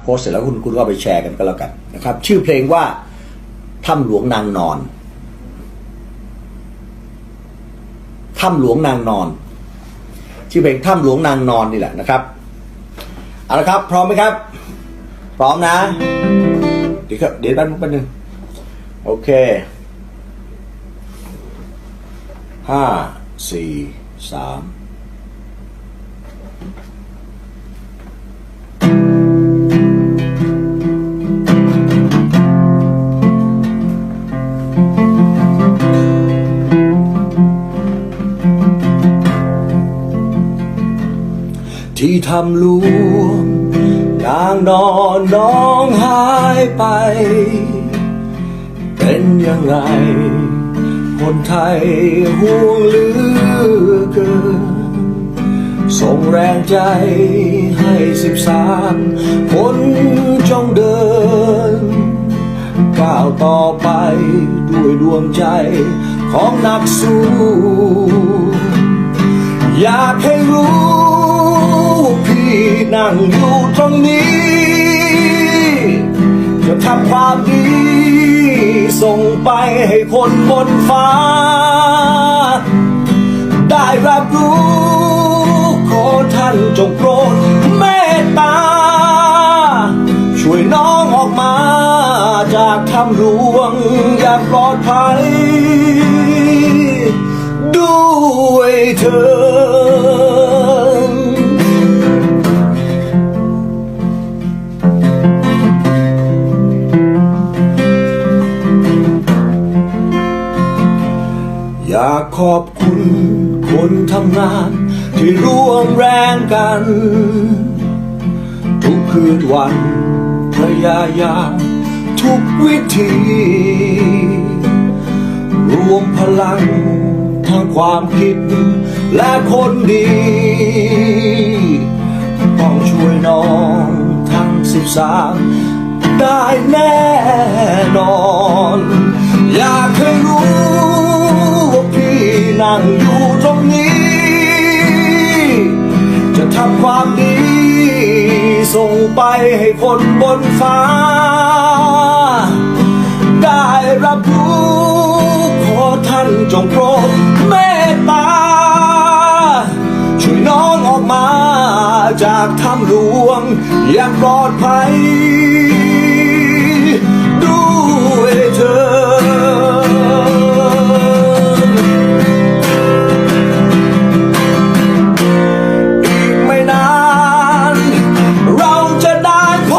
โพสเสร็จแล้วคุณคุณก็ไปแชร์กันก็แล้วกันนะครับ ชื่อเพลงว่าถ้ำหลวงนางนอนถ้ำหลวงนางนอน ชื่อเพลงถ้ำหลวงนางนอนนี่แหละนะครับเอาละครับ พร้อมไหมครับ พร้อมนะเดี๋ยวครับเดี๋ยวแป๊บนึงแป๊บนึงโอเคห้าสี่สาม ที่ทำลวงนางนอนน้องหายไป เป็นยังไง คนไทยห่วงเหลือเกิน ส่งแรงใจให้สิบสามคนจงเดิน ก้าวต่อไปด้วยดวงใจของนักสู้ อยากให้รู้ นั่งอยู่ตรงนี้ จะทำความดี ส่งไปให้คนบนฟ้า ได้รับรู้ขอท่านจงโปรดเมตตา ช่วยน้องออกมา จากถ้ำหลวงอย่างปลอดภัย ด้วยเธอากขอบคุณ คนทำงานที่ร่วมแรงกัน ทุกคืนวันพยายามทุกวิธี รวมพลังทั้งความคิดและคนดี ต้องช่วยน้องทั้งสิบสามได้แน่นอน อยากให้รู้ ทำความดี ส่งไปให้คนบนฟ้า ได้รับรู้ขอท่านจงโปรดเมตตา ช่วยน้องออกมาจากถ้ำหลวงอย่างปลอดภัยด้วยเธอ